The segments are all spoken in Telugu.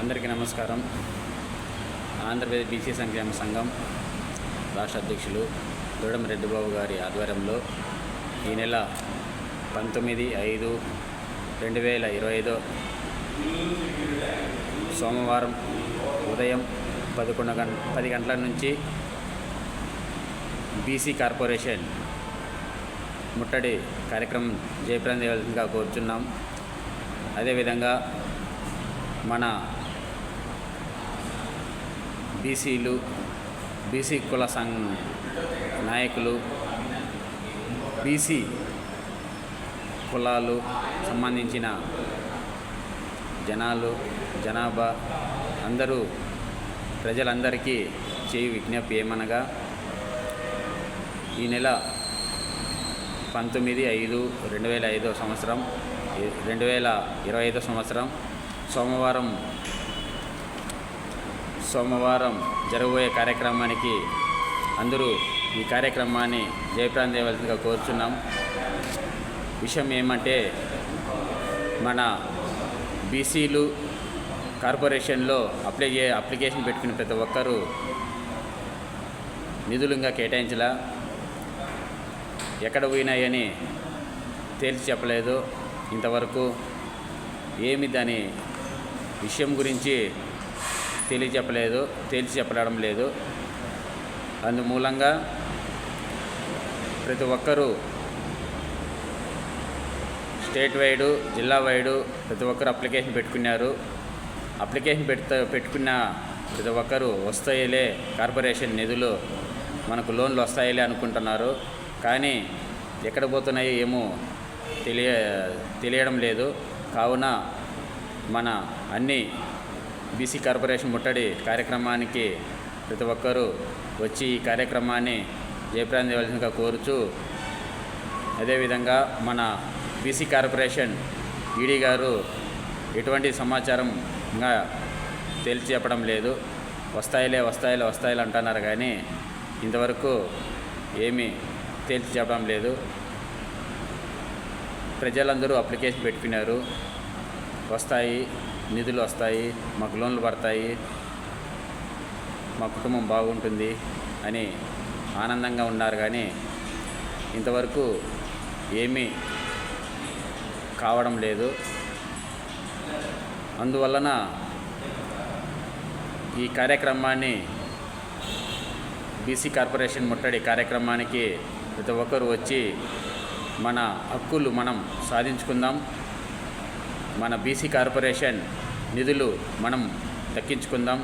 అందరికీ నమస్కారం. ఆంధ్రప్రదేశ్ బీసీ సంక్షేమ సంఘం రాష్ట్ర అధ్యక్షులు దూడం రెడ్డిబాబు గారి ఆధ్వర్యంలో ఈ నెల పంతొమ్మిది ఐదు రెండు వేల ఇరవై ఐదో సోమవారం ఉదయం పదకొండు గంట పది గంటల నుంచి బీసీ కార్పొరేషన్ ముట్టడి కార్యక్రమం జయప్రదం చేయవలసిందిగా కోరుచున్నాం. అదేవిధంగా మన బీసీలు బీసీ కుల సంఘ నాయకులు బీసీ కులాలు సంబంధించిన జనాలు జనాభా అందరూ ప్రజలందరికీ చేయి విజ్ఞప్తి ఏమనగా ఈ నెల పంతొమ్మిది ఐదు రెండు వేల ఐదో సంవత్సరం రెండు వేల ఇరవై ఐదో సంవత్సరం సోమవారం సోమవారం జరగబోయే కార్యక్రమానికి అందరూ ఈ కార్యక్రమాన్ని జయప్రాణం చేయవలసిందిగా కోరుచున్నాం. విషయం ఏమంటే మన బీసీలు కార్పొరేషన్లో అప్లై చే అప్లికేషన్ పెట్టుకున్న ప్రతి ఒక్కరూ నిధులు ఇంకా కేటాయించలా. ఎక్కడ పోయినాయని తేల్చి చెప్పలేదు. ఇంతవరకు ఏమి దాని విషయం గురించి తెలియచెప్పలేదు తేల్చి చెప్పడం లేదు. అందుమూలంగా ప్రతి ఒక్కరూ స్టేట్ వైడు జిల్లా వైడు ప్రతి ఒక్కరు అప్లికేషన్ పెట్టుకున్నారు. అప్లికేషన్ పెడతా పెట్టుకున్న ప్రతి ఒక్కరు వస్తాయిలే కార్పొరేషన్ నిధులు మనకు లోన్లు వస్తాయిలే అనుకుంటున్నారు. కానీ ఎక్కడ పోతున్నాయో ఏమో తెలియ తెలియడం లేదు. కావున మన అన్ని బీసీ కార్పొరేషన్ ముట్టడి కార్యక్రమానికి ప్రతి ఒక్కరూ వచ్చి ఈ కార్యక్రమాన్ని జయప్రదం చేయవలసిందిగా కోరుచు అదేవిధంగా మన బీసీ కార్పొరేషన్ ఈడీ గారు ఎటువంటి సమాచారంగా తేల్చి చెప్పడం లేదు. వస్తాయిలే వస్తాయిలే వస్తాయిలే అంటున్నారు కానీ ఇంతవరకు ఏమీ తేల్చి చెప్పడం లేదు. ప్రజలందరూ అప్లికేషన్ పెట్టుకున్నారు. వస్తాయి నిధులు వస్తాయి మాకు లోన్లు పడతాయి మా కుటుంబం బాగుంటుంది అని ఆనందంగా ఉన్నారు. కానీ ఇంతవరకు ఏమీ కావడం లేదు. అందువలన ఈ కార్యక్రమాన్ని బీసీ కార్పొరేషన్ ముట్టడి కార్యక్రమానికి ప్రతి ఒక్కరు వచ్చి మన హక్కులు మనం సాధించుకుందాం. మన బీసీ కార్పొరేషన్ నిధులు మనం దక్కించుకుందాం.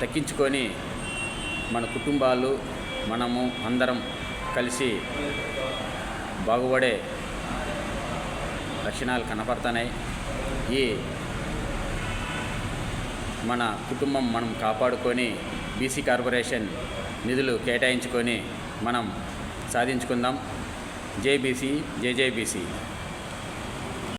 దక్కించుకొని మన కుటుంబాలు మనము అందరం కలిసి బాగుపడే లక్షణాలు కనపడుతున్నాయి ఈ మన కుటుంబం మనం కాపాడుకొని బీసీ కార్పొరేషన్ నిధులు కేటాయించుకొని మనం సాధించుకుందాం. జేబీసీ జేజేబీసీ